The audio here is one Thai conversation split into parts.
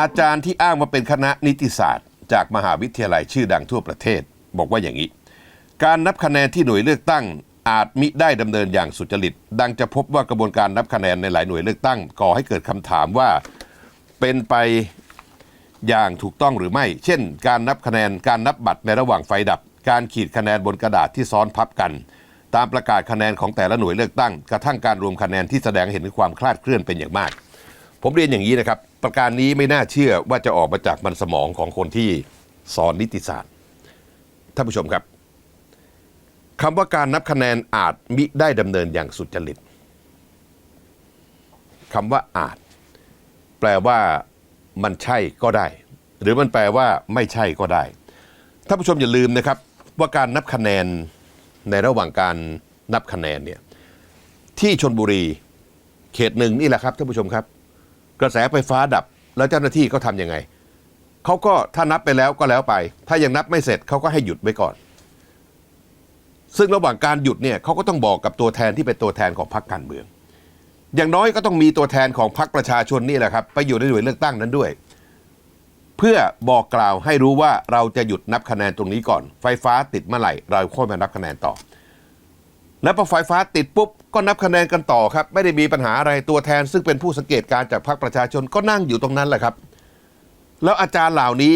อาจารย์ที่อ้างว่าเป็นคณะนิติศาสตร์ จากมหาวิทยาลัยชื่อดังทั่วประเทศ บอกว่าอย่างนี้ การนับคะแนนที่หน่วยเลือกตั้ง อาจมิได้ดำเนินอย่างสุจริต ดังจะพบว่ากระบวนการนับคะแนนในหลายหน่วยเลือกตั้งก่อให้เกิดคำถามว่าเป็นไปอย่างถูกต้องหรือไม่ เช่น การนับคะแนนการนับบัตรในระหว่างไฟดับ การขีดคะแนนบนกระดาษที่ซ้อนพับกัน ตามประกาศคะแนนของแต่ละหน่วยเลือกตั้ง กระทั่งการรวมคะแนนที่แสดงให้เห็นถึงความคลาดเคลื่อนเป็นอย่างมาก ผมเรียนอย่างนี้นะครับ ประการนี้ไม่น่าเชื่อว่าจะออกมาจากมันสมองของคนที่สอนนิติศาสตร์ท่านผู้ชมครับคำว่าการนับคะแนนอาจมิได้ดำเนินอย่างสุจริตคำว่าอาจ แปลว่ามันใช่ก็ได้ หรือมันแปลว่าไม่ใช่ก็ได้ท่านผู้ชมอย่าลืมนะครับ ว่าการนับคะแนนในระหว่างการนับคะแนนเนี่ยที่ชนบุรีเขตหนึ่งนี่แหละครับท่านผู้ชมครับ กระแสไฟฟ้าดับแล้วเจ้าหน้าที่เขาทำยังไงเขาก็ถ้านับไปแล้วก็แล้วไป ถ้ายังนับไม่เสร็จเขาก็ให้หยุดไว้ก่อน ซึ่งระหว่างการหยุดเนี่ยเขาก็ต้องบอกกับตัวแทนที่เป็นตัวแทนของพรรคการเมือง อย่างน้อยก็ต้องมีตัวแทนของพรรคประชาชนนี่แหละครับไปอยู่ในหน่วยเลือกตั้งนั้นด้วย เพื่อบอกกล่าวให้รู้ว่าเราจะหยุดนับคะแนนตรงนี้ก่อน ไฟฟ้าติดเมื่อไหร่เราค่อยมานับคะแนนต่อ แล้วพอไฟฟ้าติดปุ๊บก็นับคะแนนกันต่อครับ ไม่ได้มีปัญหาอะไรตัวแทน ซึ่งเป็นผู้สังเกตการจากพรรคประชาชนก็นั่งอยู่ตรงนั้นแหละครับ แล้วอาจารย์เหล่านี้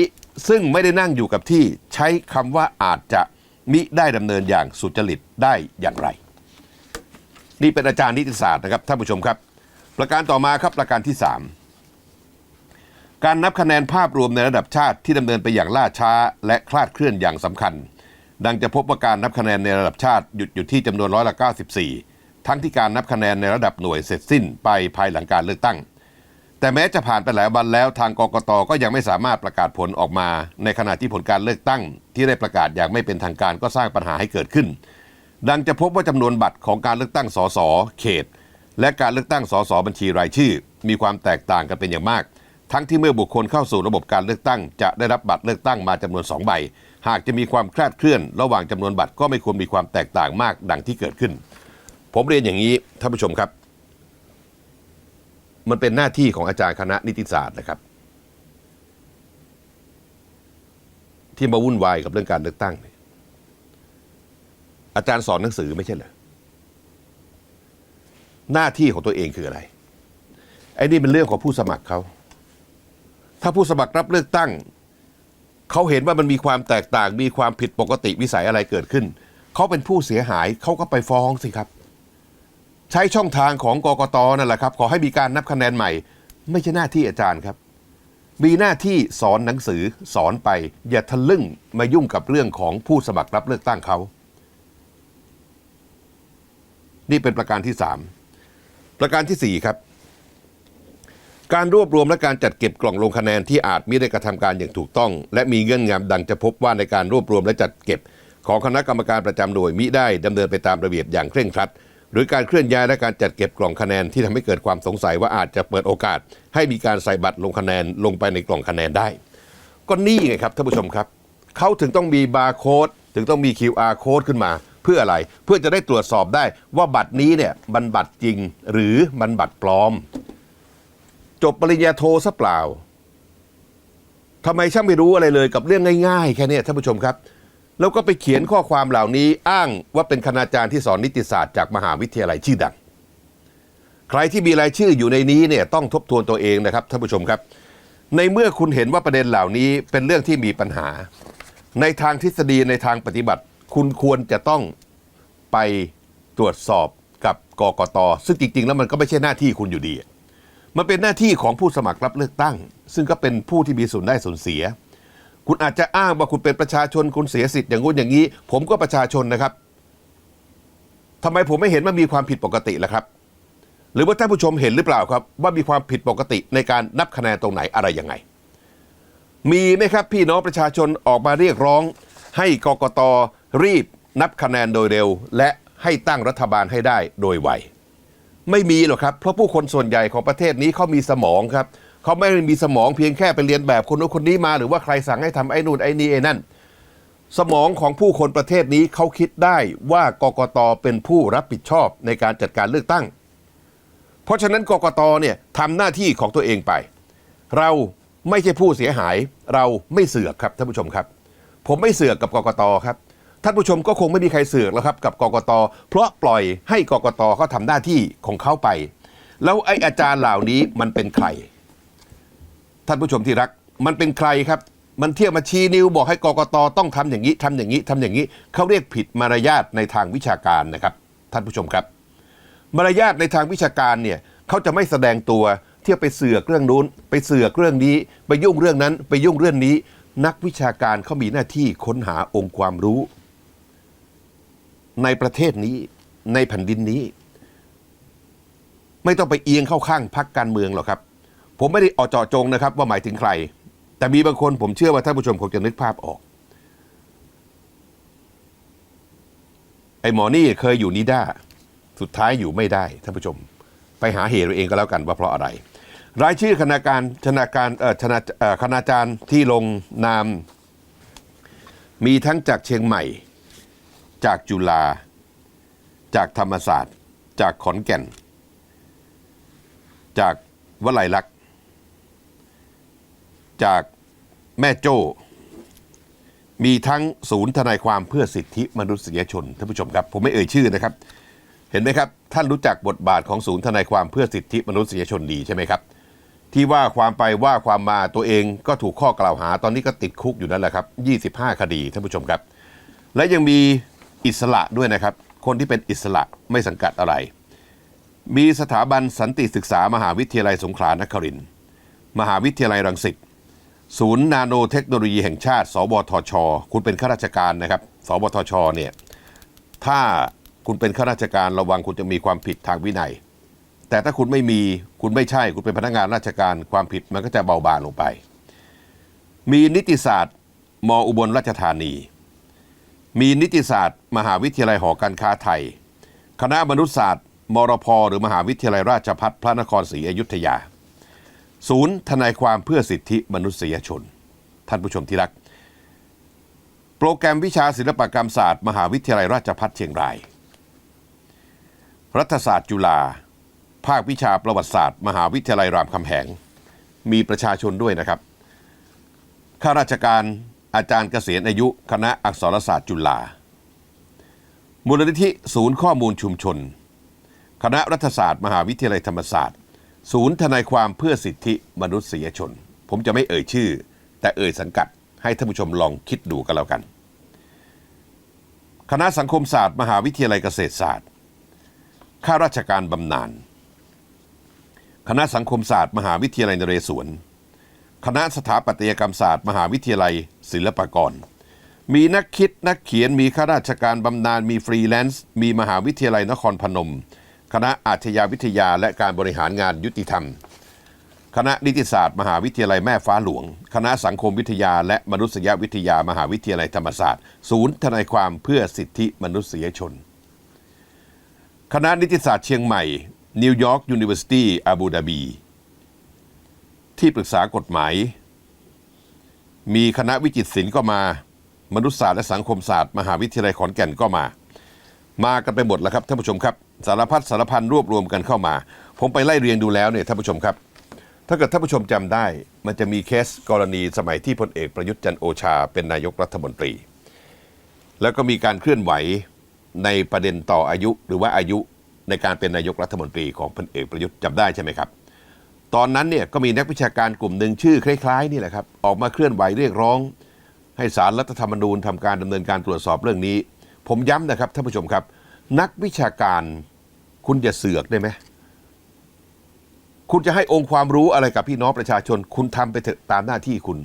ซึ่งไม่ได้นั่งอยู่กับที่ใช้คำว่าอาจจะมิได้ดำเนินอย่างสุจริตได้อย่างไร นี่เป็นอาจารย์นิติศาสตร์นะครับท่านผู้ชมครับ ประการต่อมาครับประการที่ 3 การนับคะแนนภาพรวมในระดับชาติที่ดำเนินไปอย่างล่าช้า และคลาดเคลื่อนอย่างสำคัญ ดังจะพบว่าการนับคะแนนในระดับชาติหยุดอยู่ที่จำนวนร้อยละ 94 ทั้งที่การนับคะแนนในระดับหน่วยเสร็จสิ้นไปภายหลังการเลือกตั้ง แต่แม้จะผ่านไปหลายวันแล้วทางกกตก็ยังไม่สามารถประกาศผลออกมา ในขณะที่ผลการเลือกตั้ง ที่ได้ประกาศอย่างไม่เป็นทางการก็สร้างปัญหาให้เกิดขึ้น ดังจะพบว่าจำนวนบัตรของการเลือกตั้งสสเขต และการเลือกตั้งสสบัญชีรายชื่อ มีความแตกต่างกันเป็นอย่างมาก ทั้งที่เมื่อบุคคลเข้าสู่ระบบการเลือกตั้ง จะได้รับบัตรเลือกตั้งมาจำนวน2ใบ หากจะมีความคลาดเคลื่อนระหว่างจำนวนบัตรก็ไม่ควรมีความแตกต่างมากดังที่เกิดขึ้น ผมเรียนอย่างนี้ท่านผู้ชมครับ มันเป็นหน้าที่ของอาจารย์คณะนิติศาสตร์นะครับ ที่มาวุ่นวายกับเรื่องการเลือกตั้งเนี่ยอาจารย์สอนหนังสือไม่ใช่เหรอหน้าที่ของตัวเองคืออะไรไอ้นี่เป็นเรื่องของผู้สมัครเขาถ้าผู้สมัครรับเลือกตั้ง เขาเห็นว่ามันมีความแตกต่าง มีความผิดปกติวิสัยอะไรเกิดขึ้น เขาเป็นผู้เสียหายเขาก็ไปฟ้องสิครับ ใช้ช่องทางของกกตนั่นแหละครับ ขอให้มีการนับคะแนนใหม่ ไม่ใช่หน้าที่อาจารย์ครับ มีหน้าที่สอนหนังสือสอนไป อย่าทะลึ่งมายุ่งกับเรื่องของผู้สมัครรับเลือกตั้งเขา นี่เป็นประการที่สามประการที่สี่ครับ การรวบรวมและการจัดเก็บกล่องลงคะแนนที่อาจมิได้กระทำการอย่างถูกต้อง และมีเงื่อนงำดังจะพบว่าในการรวบรวมและจัดเก็บ ของคณะกรรมการประจำหน่วยมิได้ดำเนินไปตามระเบียบอย่างเคร่งครัด หรือการเคลื่อนย้ายและการจัดเก็บกล่องคะแนนที่ทำให้เกิดความสงสัยว่าอาจจะเปิดโอกาส ให้มีการใส่บัตรลงคะแนนลงไปในกล่องคะแนนได้ ก็นี่ไงครับท่านผู้ชมครับเขาถึงต้องมีบาร์โค้ดถึงต้องมี QR โค้ดขึ้นมา เพื่ออะไรเพื่อจะได้ตรวจสอบได้ว่าบัตรนี้เนี่ยมันบัตรจริงหรือมันบัตรปลอม จบปริญญาโทซะเปล่าทำไมช่างไม่รู้อะไรเลยกับเรื่องง่ายๆ แค่นี้ท่านผู้ชมครับ แล้วก็ไปเขียนข้อความเหล่านี้อ้างว่าเป็นคณาจารย์ที่สอนนิติศาสตร์จากมหาวิทยาลัยชื่อดัง ใครที่มีรายชื่ออยู่ในนี้เนี่ยต้องทบทวนตัวเองนะครับท่านผู้ชมครับ ในเมื่อคุณเห็นว่าประเด็นเหล่านี้เป็นเรื่องที่มีปัญหา ในทางทฤษฎีในทางปฏิบัติ คุณควรจะต้องไปตรวจสอบกับกกตซึ่งจริงๆ แล้วมันก็ไม่ใช่หน้าที่คุณอยู่ดี มันเป็นหน้าที่ของผู้สมัครรับเลือกตั้ง ซึ่งก็เป็นผู้ที่มีส่วนได้ส่วนเสีย คุณอาจจะอ้างว่าคุณเป็นประชาชนคุณเสียสิทธิ์อย่างงู้นอย่างนี้ ผมก็ประชาชนนะครับทำไมผมไม่เห็นว่ามีความผิดปกติล่ะครับ หรือว่าท่านผู้ชมเห็นหรือเปล่าครับ ว่ามีความผิดปกติในการนับคะแนนตรงไหนอะไรยังไง มีไหมครับพี่น้องประชาชนออกมาเรียกร้อง ให้กกตรีบนับคะแนนโดยเร็ว และให้ตั้งรัฐบาลให้ได้โดยไว ไม่มีหรอกครับ เพราะผู้คนส่วนใหญ่ของประเทศนี้เขามีสมองครับเขาไม่ได้มีสมองเพียงแค่ไปเรียนแบบคนนู้นคนนี้มา หรือว่าใครสั่งให้ทำไอ้นู่นไอ้นี่ไอ้นั่น สมองของผู้คนประเทศนี้เขาคิดได้ว่ากกตเป็นผู้รับผิดชอบในการจัดการเลือกตั้ง เพราะฉะนั้นกกตเนี่ยทำหน้าที่ของตัวเองไป เราไม่ใช่ผู้เสียหาย เราไม่เสือกครับท่านผู้ชมครับ ผมไม่เสือกกับกกตครับ ท่านผู้ชมก็คงไม่มีใครเสือกแล้วครับกับกกต เพราะปล่อยให้กกตเขาทำหน้าที่ของเขาไป แล้วไอ้อาจารย์เหล่านี้มันเป็นใคร ท่านผู้ชมที่รัก มันเป็นใครครับ มันเที่ยวมาชี้นิ้วบอกให้กกตต้องทำอย่างนี้ทำอย่างนี้ทำอย่างนี้เขาเรียกผิดมารยาทในทางวิชาการนะครับ ท่านผู้ชมครับ มารยาทในทางวิชาการเนี่ยเขาจะไม่แสดงตัวเที่ยวไปเสือกเรื่องนู้น ไปเสือกเรื่องนี้ ไปยุ่งเรื่องนั้น ไปยุ่งเรื่องนี้ นักวิชาการเขามีหน้าที่ค้นหาองค์ความรู้ ในประเทศนี้ในแผ่นดินนี้ ไม่ต้องไปเอียงเข้าข้างพักการเมืองหรอกครับ ผมไม่ได้ออเจาะจงนะครับ ว่าหมายถึงใคร แต่มีบางคนผมเชื่อว่าท่านผู้ชมคงจะนึกภาพออก ไอ้หมอนี่เคยอยู่นิด้าสุดท้ายอยู่ไม่ได้ท่านผู้ชม ไปหาเหตุเอาเองก็แล้วกันว่าเพราะอะไร รายชื่อคณะการคณะการเอ่อคณะเออคณาจารย์ที่ลงนาม มีทั้งจากเชียงใหม่ จากจุฬาจากธรรมศาสตร์ จากขอนแก่น จากวลัยลักษณ์จากแม่โจ้ มีทั้งศูนย์ทนายความเพื่อสิทธิมนุษยชนท่านผู้ชมครับ ผมไม่เอ่ยชื่อนะครับ เห็นไหมครับ ท่านรู้จักบทบาทของศูนย์ทนายความเพื่อสิทธิมนุษยชนดีใช่ไหมครับ ที่ว่าความไปว่าความมาตัวเองก็ถูกข้อกล่าวหา ตอนนี้ก็ติดคุกอยู่นั่นแหละครับ 25 คดีท่านผู้ชมครับ และยังมี อิสระด้วยนะครับ คนที่เป็นอิสระไม่สังกัดอะไร มีสถาบันสันติศึกษามหาวิทยาลัยสงขลานครินทร์มหาวิทยาลัยรังสิตศูนย์นาโนเทคโนโลยีแห่งชาติสบทช คุณเป็นข้าราชการนะครับสบทชเนี่ยถ้าคุณเป็นข้าราชการระวังคุณจะมีความผิดทางวินัย แต่ถ้าคุณไม่มีคุณไม่ใช่คุณเป็นพนักงานราชการความผิดมันก็จะเบาบางลงไป มีนิติศาสตร์มอุบลราชธานี มีนิติศาสตร์ มหาวิทยาลัยหอการค้าไทย คณะมนุษยศาสตร์ มรพ หรือมหาวิทยาลัยราชภัฏพระนครศรีอยุธยา ศูนย์ทนายความเพื่อสิทธิมนุษยชน ท่านผู้ชมที่รัก โปรแกรมวิชาศิลปกรรมศาสตร์ มหาวิทยาลัยราชภัฏเชียงราย รัฐศาสตร์จุฬาภาควิชาประวัติศาสตร์ มหาวิทยาลัยรามคำแหง มีประชาชนด้วยนะครับข้าราชการ อาจารย์เกษียณอายุคณะอักษรศาสตร์จุฬามูลนิธิศูนย์ข้อมูลชุมชน คณะรัฐศาสตร์ มหาวิทยาลัยธรรมศาสตร์ ศูนย์ทนายความเพื่อสิทธิมนุษยชน ผมจะไม่เอ่ยชื่อ แต่เอ่ยสังกัดให้ท่านผู้ชมลองคิดดูกันแล้วกัน คณะสังคมศาสตร์ มหาวิทยาลัยเกษตรศาสตร์ ข้าราชการบำนาญ คณะสังคมศาสตร์ มหาวิทยาลัยนเรศวร คณะสถาปัตยกรรมศาสตร์ มหาวิทยาลัย ศิลปากร มีนักคิดนักเขียนมีข้าราชการบำนาญมีฟรีแลนซ์ มีมหาวิทยาลัยนครพนม คณะอาชญาวิทยาและการบริหารงานยุติธรรม คณะนิติศาสตร์ มหาวิทยาลัยแม่ฟ้าหลวง คณะสังคมวิทยา และมนุษยวิทยามหาวิทยาลัยธรรมศาสตร์ ศูนย์ทนายความเพื่อสิทธิมนุษยชน คณะนิติศาสตร์เชียงใหม่นิวยอร์กยูนิเวอร์ซิตี้อาบูดาบี ที่ปรึกษากฎหมาย มีคณะวิจิตรศิลป์ก็มา มนุษยศาสตร์และสังคมศาสตร์ มหาวิทยาลัยขอนแก่นก็มา มากันไปหมดแล้วครับท่านผู้ชมครับ สารพัดสารพันรวบรวมกันเข้ามา ผมไปไล่เรียงดูแล้วเนี่ยท่านผู้ชมครับ ถ้าเกิดท่านผู้ชมจำได้ มันจะมีเคสกรณีสมัยที่พลเอกประยุทธ์จันโอชา เป็นนายกรัฐมนตรี แล้วก็มีการเคลื่อนไหวในประเด็นต่ออายุหรือว่าอายุในการเป็นนายกรัฐมนตรีของพลเอกประยุทธ์จำได้ใช่ไหมครับ ตอนนั้นเนี่ยก็มีนักวิชาการกลุ่มหนึ่งชื่อคล้ายๆนี่แหละครับออกมาเคลื่อนไหวเรียกร้อง ให้สารรัฐธรรมนูญทำการดำเนินการตรวจสอบเรื่องนี้ ผมย้ำนะครับท่านผู้ชมครับ นักวิชาการคุณอย่าเสือกได้ไหมคุณจะให้องค์ความรู้อะไรกับพี่น้องประชาชน คุณทำไปเถอะตามหน้าที่คุณ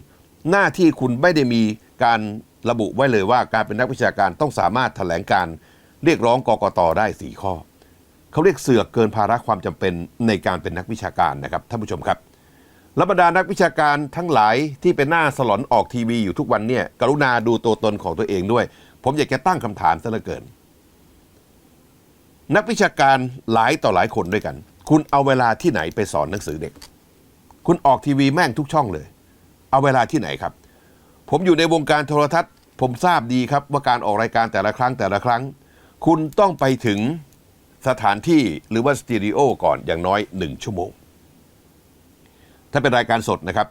หน้าที่คุณไม่ได้มีการระบุไว้เลยว่าการเป็นนักวิชาการต้องสามารถแถลงการเรียกร้องกกตได้สี่ข้อ เขาเรียกเสือกเกินภาระความจำเป็นในการเป็นนักวิชาการนะครับท่านผู้ชมครับและบรรดานักวิชาการทั้งหลายที่เป็นหน้าสลอนออกทีวีอยู่ทุกวันเนี่ยกรุณาดูตัวตนของตัวเองด้วย ผมอยากจะตั้งคำถามซะเหลือเกิน นักวิชาการหลายต่อหลายคนด้วยกัน คุณเอาเวลาที่ไหนไปสอนหนังสือเด็ก คุณออกทีวีแม่งทุกช่องเลย เอาเวลาที่ไหนครับ ผมอยู่ในวงการโทรทัศน์ ผมทราบดีครับว่าการออกรายการแต่ละครั้งแต่ละครั้ง คุณต้องไปถึง สถานที่หรือว่าสตูดิโอก่อนอย่างน้อยหนึ่งชั่วโมง ถ้าเป็นรายการสดนะครับ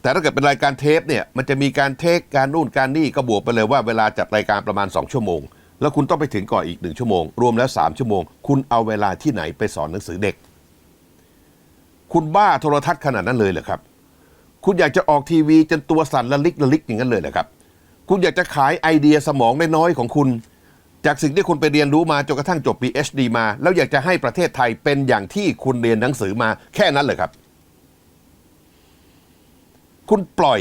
แต่ถ้าเกิดเป็นรายการเทปเนี่ยมันจะมีการเทคการนู่นการนี่ก็บวกไปเลยว่าเวลาจัดรายการประมาณ 2 ชั่วโมง แล้วคุณต้องไปถึงก่อนอีก 1 ชั่วโมง รวมแล้ว 3 ชั่วโมง คุณเอาเวลาที่ไหนไปสอนหนังสือเด็ก คุณบ้าโทรทัศน์ขนาดนั้นเลยเหรอครับ คุณอยากจะออกทีวีจนตัวสั่นละลิกละลิกอย่างนั้นเลยเหรอครับ คุณอยากจะขายไอเดียสมองน้อยๆของคุณ จากสิ่งที่คุณไปเรียนรู้มาจนกระทั่งจบ PhD มา แล้วอยากจะให้ประเทศไทยเป็นอย่างที่คุณเรียนหนังสือมาแค่นั้นเลยครับ คุณปล่อย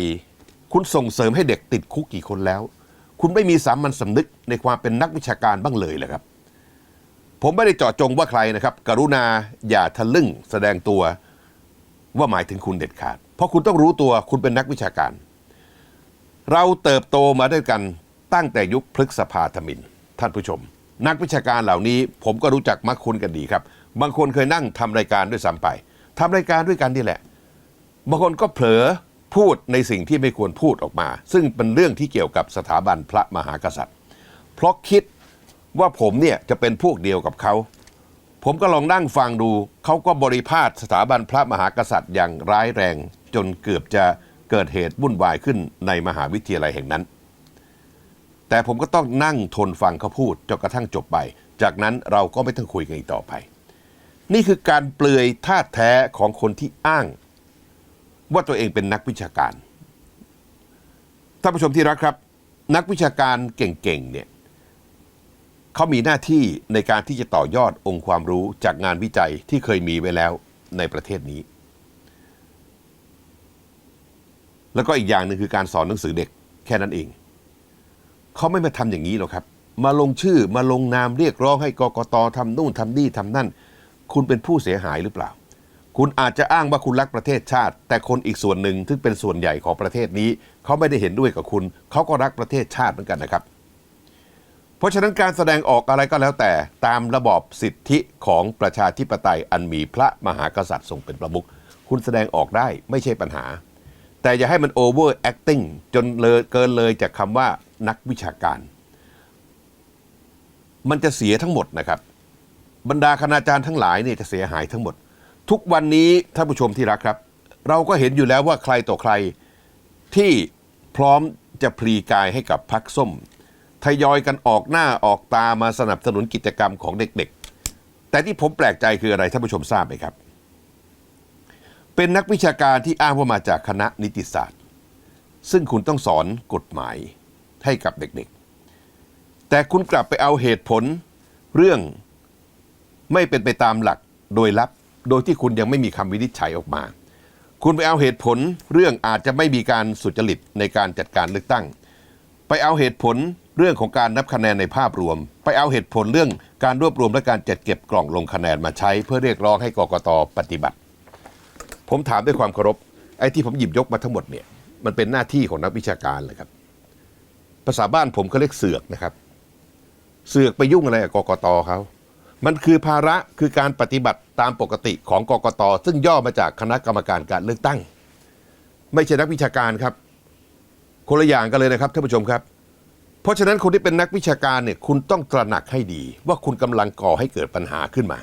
คุณส่งเสริมให้เด็กติดคุกกี่คนแล้ว คุณไม่มีสามัญสำนึกในความเป็นนักวิชาการบ้างเลยเหรอครับ ผมไม่ได้เจาะจงว่าใครนะครับ กรุณาอย่าทะลึ่งแสดงตัวว่าหมายถึงคุณเด็ดขาด เพราะคุณต้องรู้ตัวคุณเป็นนักวิชาการ เราเติบโตมาด้วยกันตั้งแต่ยุคพฤกษภาธมิน ท่านผู้ชม นักวิชาการเหล่านี้ผมก็รู้จักมักคุ้นกันดีครับ บางคนเคยนั่งทำรายการด้วยซ้ำไปทำรายการด้วยกันนี่แหละ บางคนก็เผลอพูดในสิ่งที่ไม่ควรพูดออกมา ซึ่งเป็นเรื่องที่เกี่ยวกับสถาบันพระมหากษัตริย์ เพราะคิดว่าผมเนี่ยจะเป็นพวกเดียวกับเขา ผมก็ลองนั่งฟังดู เขาก็บริพาทสถาบันพระมหากษัตริย์อย่างร้ายแรง จนเกือบจะเกิดเหตุวุ่นวายขึ้นในมหาวิทยาลัยแห่งนั้น แต่ผมก็ต้องนั่งทนฟังเขาพูดจนกระทั่งจบไป จากนั้นเราก็ไม่ต้องคุยกันอีกต่อไป นี่คือการเปลือยท่าแท้ของคนที่อ้าง ว่าตัวเองเป็นนักวิชาการท่านผู้ชมที่รักครับ นักวิชาการเก่งๆเนี่ยเขามีหน้าที่ในการที่จะต่อยอดองค์ความรู้จากงานวิจัยที่เคยมีไว้แล้วในประเทศนี้ แล้วก็อีกอย่างหนึ่งคือการสอนหนังสือเด็กแค่นั้นเอง เขาไม่มาทำอย่างนี้หรอกครับ มาลงชื่อมาลงนามเรียกร้องให้กกตทำนู่นทำนี่ทำนั่น คุณเป็นผู้เสียหายหรือเปล่า คุณอาจจะอ้างว่าคุณรักประเทศชาติ แต่คนอีกส่วนหนึ่งซึ่งเป็นส่วนใหญ่ของประเทศนี้ เขาไม่ได้เห็นด้วยกับคุณ เขาก็รักประเทศชาติเหมือนกันนะครับ เพราะฉะนั้นการแสดงออกอะไรก็แล้วแต่ตามระบอบสิทธิของประชาธิปไตยอันมีพระมหากษัตริย์ทรงเป็นประมุขคุณแสดงออกได้ไม่ใช่ปัญหา แต่อย่าให้มัน over acting จนเลยเกินเลยจากคำว่า นักวิชาการ มันจะเสียทั้งหมดนะครับ บรรดาคณาจารย์ทั้งหลายเนี่ยจะเสียหายทั้งหมด ทุกวันนี้ท่านผู้ชมที่รักครับ เราก็เห็นอยู่แล้วว่าใครต่อใครที่พร้อมจะพลีกายให้กับพักส้ม ทยอยกันออกหน้าออกตามาสนับสนุนกิจกรรมของเด็กๆ แต่ที่ผมแปลกใจคืออะไรท่านผู้ชมทราบไหมครับ เป็นนักวิชาการที่อ้างว่ามาจากคณะนิติศาสตร์ ซึ่งคุณต้องสอนกฎหมาย ให้กับเด็กๆ แต่คุณกลับไปเอาเหตุผลเรื่องไม่เป็นไปตามหลักโดยลับ โดยที่คุณยังไม่มีคำวินิจฉัยออกมา คุณไปเอาเหตุผลเรื่องอาจจะไม่มีการสุจริตในการจัดการเลือกตั้ง ไปเอาเหตุผลเรื่องของการนับคะแนนในภาพรวม ไปเอาเหตุผลเรื่องการรวบรวมและการจัดเก็บกล่องลงคะแนนมาใช้ เพื่อเรียกร้องให้กกตปฏิบัติ ผมถามด้วยความเคารพไอ้ที่ผมหยิบยกมาทั้งหมดเนี่ยมันเป็นหน้าที่ของนักวิชาการเลยครับ ภาษาบ้านผมเขาเรียกเสือกนะครับ เสือกไปยุ่งอะไรกับกกตเขา มันคือภาระคือการปฏิบัติตามปกติของกกตซึ่งย่อมาจากคณะกรรมการการเลือกตั้ง ไม่ใช่นักวิชาการครับ คนละอย่างกันเลยนะครับท่านผู้ชมครับ เพราะฉะนั้นคนที่เป็นนักวิชาการเนี่ยคุณต้องตระหนักให้ดี ว่าคุณกำลังก่อให้เกิดปัญหาขึ้นมา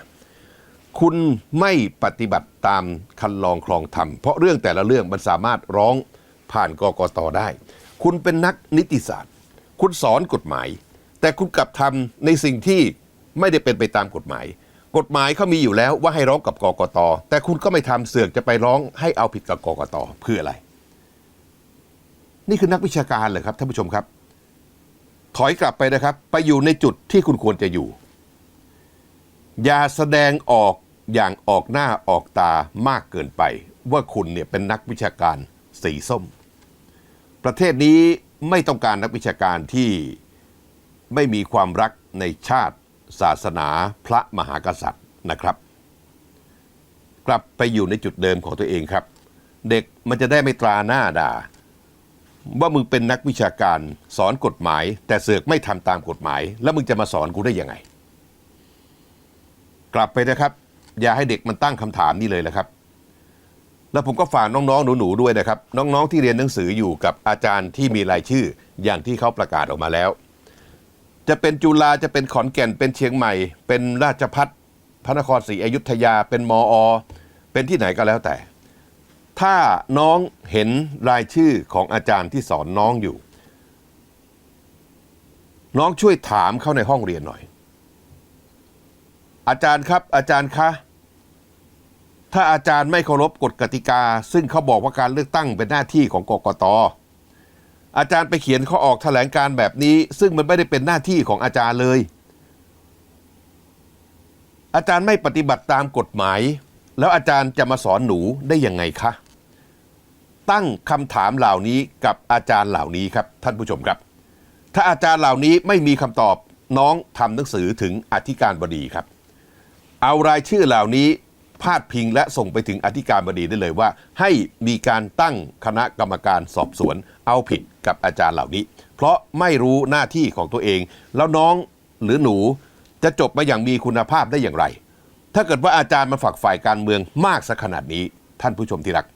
คุณไม่ปฏิบัติตามคันลองคลองธรรมเพราะเรื่องแต่ละเรื่องมันสามารถร้องผ่านกกตได้ คุณเป็นนักนิติศาสตร์ คุณสอนกฎหมาย แต่คุณกลับทำในสิ่งที่ไม่ได้เป็นไปตามกฎหมาย กฎหมายเขามีอยู่แล้วว่าให้ร้องกับกกต แต่คุณก็ไม่ทำเสือกจะไปร้องให้เอาผิดกับกกตเพื่ออะไร นี่คือนักวิชาการเหรอครับท่านผู้ชมครับ ถอยกลับไปนะครับ ไปอยู่ในจุดที่คุณควรจะอยู่ อย่าแสดงออกอย่างออกหน้าออกตามากเกินไป ว่าคุณเนี่ยเป็นนักวิชาการสีส้ม ประเทศนี้ไม่ต้องการนักวิชาการที่ไม่มีความรักในชาติศาสนาพระมหากษัตริย์นะครับ กลับไปอยู่ในจุดเดิมของตัวเองครับ เด็กมันจะได้ไม่ตราหน้าด่า ว่ามึงเป็นนักวิชาการสอนกฎหมาย แต่เสือกไม่ทำตามกฎหมาย แล้วมึงจะมาสอนกูได้ยังไง กลับไปนะครับ อย่าให้เด็กมันตั้งคำถามนี่เลยนะครับ แล้วผมก็ฝากน้องๆหนูๆด้วยนะครับ น้องๆที่เรียนหนังสืออยู่กับอาจารย์ที่มีรายชื่ออย่างที่เขาประกาศออกมาแล้ว จะเป็นจุฬาจะเป็นขอนแก่นเป็นเชียงใหม่ เป็นราชพัฒพระนครศรีอยุธยา เป็นมอ เป็นที่ไหนก็แล้วแต่ ถ้าน้องเห็นรายชื่อของอาจารย์ที่สอนน้องอยู่ น้องช่วยถามเข้าในห้องเรียนหน่อย อาจารย์ครับ อาจารย์คะ ถ้าอาจารย์ไม่เคารพกฎกติกา ซึ่งเขาบอกว่าการเลือกตั้งเป็นหน้าที่ของกกตอาจารย์ไปเขียนเขาออกแถลงการแบบนี้ ซึ่งมันไม่ได้เป็นหน้าที่ของอาจารย์เลย อาจารย์ไม่ปฏิบัติตามกฎหมาย แล้วอาจารย์จะมาสอนหนูได้ยังไงคะ ตั้งคำถามเหล่านี้กับอาจารย์เหล่านี้ครับ ท่านผู้ชมครับ ถ้าอาจารย์เหล่านี้ไม่มีคำตอบน้องทำหนังสือถึงอธิการบดีครับ เอารายชื่อเหล่านี้ พาดพิงและส่งไปถึงอธิการบดีได้เลยว่า ให้มีการตั้งคณะกรรมการสอบสวน เอาผิดกับอาจารย์เหล่านี้ เพราะไม่รู้หน้าที่ของตัวเอง แล้วน้องหรือหนูจะจบมาอย่างมีคุณภาพได้อย่างไร ถ้าเกิดว่าอาจารย์มาฝักฝ่ายการเมืองมากสักขนาดนี้ ท่านผู้ชมที่รัก